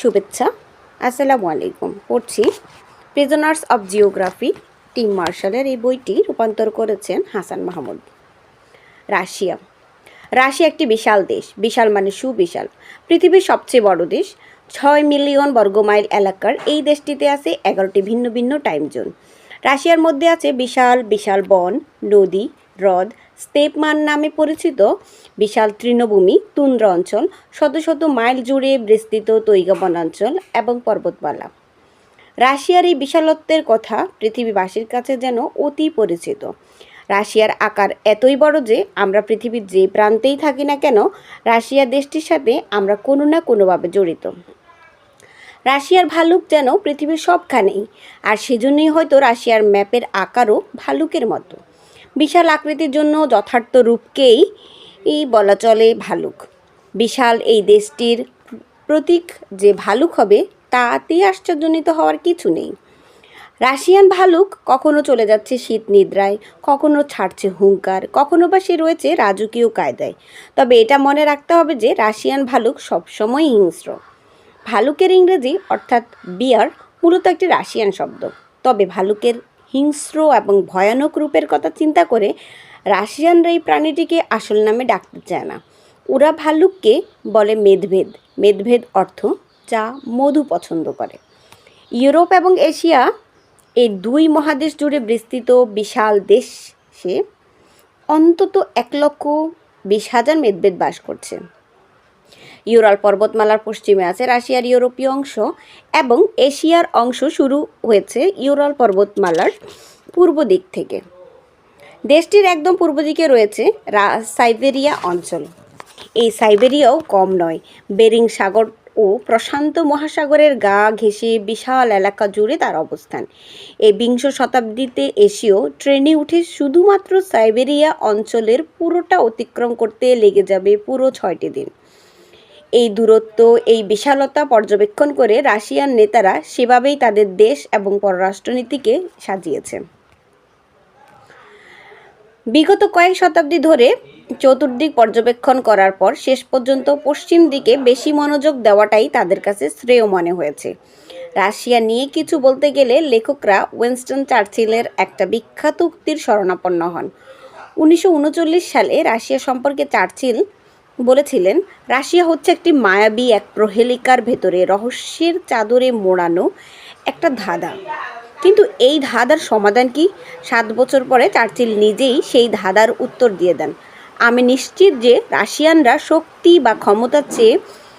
শুভেচ্ছা। আসসালামু আলাইকুম। পড়ছি প্রিজনার্স অব জিওগ্রাফি টিম মার্শালের এই বইটি রূপান্তর করেছেন হাসান মাহমুদ। রাশিয়া। রাশিয়া একটি বিশাল দেশ। বিশাল মানে সুবিশাল। পৃথিবীর সবচেয়ে বড় দেশ। ছয় মিলিয়ন বর্গমাইল এলাকার এই দেশটিতে আছে এগারোটি ভিন্ন ভিন্ন টাইম জোন রাশিয়ার মধ্যে আছে বিশাল বিশাল বন, নদী হ্রদ স্টেপমান নামে পরিচিত। বিশাল তৃণভূমি, তুন্দ্র অঞ্চল, শত শত মাইল জুড়ে বিস্তৃত তৈগা বনাঞ্চল এবং পর্বতমালা। রাশিয়ার এই বিশালত্বের কথা পৃথিবীবাসীর কাছে যেন অতি পরিচিত। রাশিয়ার আকার এতই বড় যে আমরা পৃথিবীর যে প্রান্তেই থাকি না কেন, রাশিয়া দেশটির সাথে আমরা কোনো না কোনোভাবে জড়িত। রাশিয়ার ভালুক যেন পৃথিবীর সবখানেই, আর সেজন্যই হয়তো রাশিয়ার ম্যাপের আকারও ভালুকের মতো। বিশাল আকৃতির জন্য যথার্থ রূপকেই এই বলা চলে ভালুক। বিশাল এই দেশটির প্রতীক যে ভালুক হবে, তাতে আশ্চর্যজনিত হওয়ার কিছু নেই। রাশিয়ান ভালুক কখনো চলে যাচ্ছে শীত নিদ্রায়, কখনো ছাড়ছে হুঙ্কার, কখনো বা সে রয়েছে রাজকীয় কায়দায়। তবে এটা মনে রাখতে হবে যে রাশিয়ান ভালুক সবসময় হিংস্র। ভালুকের ইংরেজি অর্থাৎ বিয়ার মূলত একটি রাশিয়ান শব্দ। তবে ভালুকের হিংস্র এবং ভয়ানক রূপের কথা চিন্তা করে রাশিয়ানরা এই প্রাণীটিকে আসল নামে ডাকতে চায় না। ওরা ভালুককে বলে মেদভেদ। মেদভেদ অর্থ যা মধু পছন্দ করে। ইউরোপ এবং এশিয়া এই দুই মহাদেশ জুড়ে বিস্তৃত বিশাল দেশে অন্তত এক লক্ষ বিশ হাজার মেদভেদ বাস করছে। ইউরাল পর্বতমালার পশ্চিমে আছে রাশিয়ার ইউরোপীয় অংশ এবং এশিয়ার অংশ শুরু হয়েছে ইউরাল পর্বতমালার পূর্ব দিক থেকে। দেশটির একদম পূর্ব দিকে রয়েছে সাইবেরিয়া অঞ্চল। এই সাইবেরিয়াও কম নয়। বেরিং সাগর ও প্রশান্ত মহাসাগরের গা ঘেঁষে বিশাল এলাকা জুড়ে তার অবস্থান। এই বিংশ শতাব্দীতে এশীয় ট্রেনে উঠে শুধুমাত্র সাইবেরিয়া অঞ্চলের পুরোটা অতিক্রম করতে লেগে যাবে পুরো ছয়টি দিন। এই দূরত্ব, এই বিশালতা পর্যবেক্ষণ করে রাশিয়ান নেতারা সেভাবেই তাদের দেশ এবং পররাষ্ট্রনীতিকে সাজিয়েছে। বিগত কয়েক শতাব্দী ধরে চতুর্দিক পর্যবেক্ষণ করার পর শেষ পর্যন্ত পশ্চিম দিকে বেশি মনোযোগ দেওয়াটাই তাদের কাছে শ্রেয় মনে হয়েছে। রাশিয়া নিয়ে কিছু বলতে গেলে লেখকরা উইনস্টন চার্চিলের একটা বিখ্যাত উক্তির শরণাপন্ন হন। উনিশশো উনচল্লিশ সালে রাশিয়া সম্পর্কে চার্চিল বলেছিলেন, রাশিয়া হচ্ছে একটি মায়াবী এক প্রহেলিকার ভেতরে রহস্যের চাদরে মোড়ানো একটা ধাঁধা। কিন্তু এই ধাঁধার সমাধান কি? সাত বছর পরে চার্চিল নিজেই সেই ধাঁধার উত্তর দিয়ে দেন। আমি নিশ্চিত যে রাশিয়ানরা শক্তি বা ক্ষমতার চেয়ে